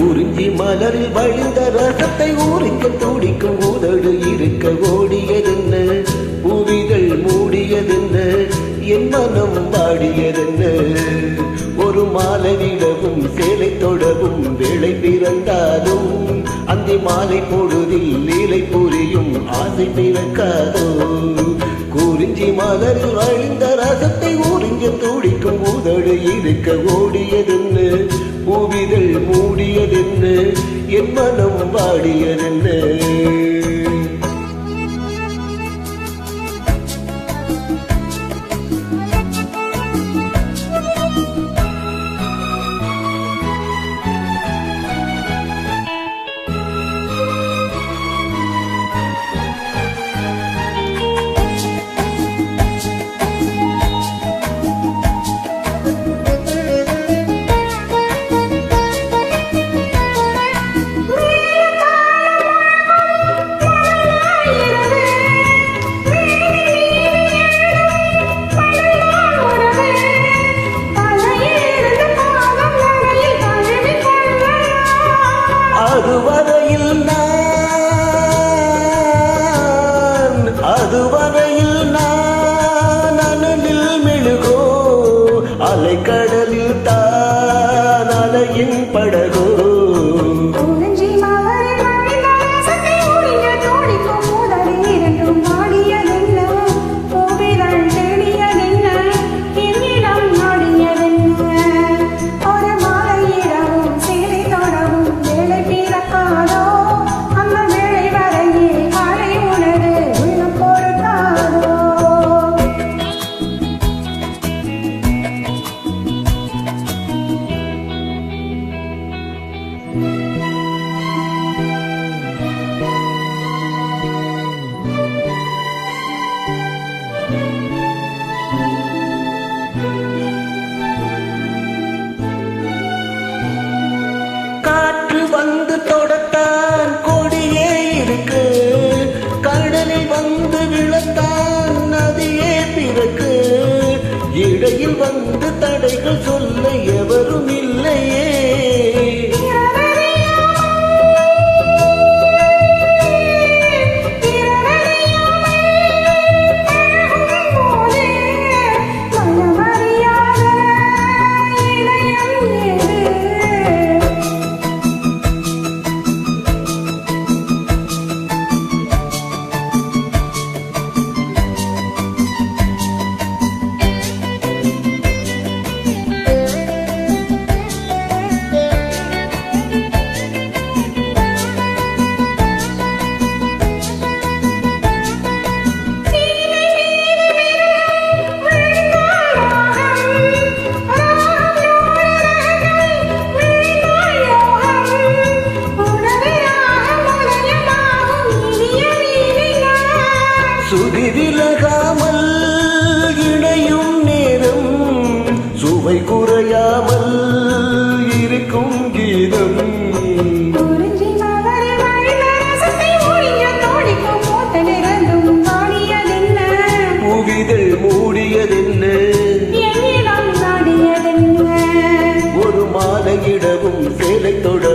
உறிஞ்சி மலரில் வழிந்த ரசத்தை ஊறிக்க துடிக்கும் உதடு இருக்க ஓடியதென்ன? புவிகள் மூடியதென்ன? என் மனம் பாடியதென்ன ஒரு மாலவிடவும் சேலை தொடவும் வேலை பிறந்தாலும் அந்த மாலை பொழுதில் நீலை புரியும் ஆசை பிறக்காதோ குறிஞ்சி மலரில் வழிந்த ரசத்தை ஊறிஞ்ச துடிக்கும் உதடு இருக்க ஓடியது பூவிதழ் மூடியதென்ன? என் மனம் வாடியதென்ன? கதைகள் சொல்ல எவரும் இல்லையே. சுதி விலகாமல் இணையும் நேரம் சுவை குறையாமல் இருக்கும் கீதம். புவிதழ் மூடியதென்ன? ஒரு மாலையிடவும் சேலை பிறந்தாலும்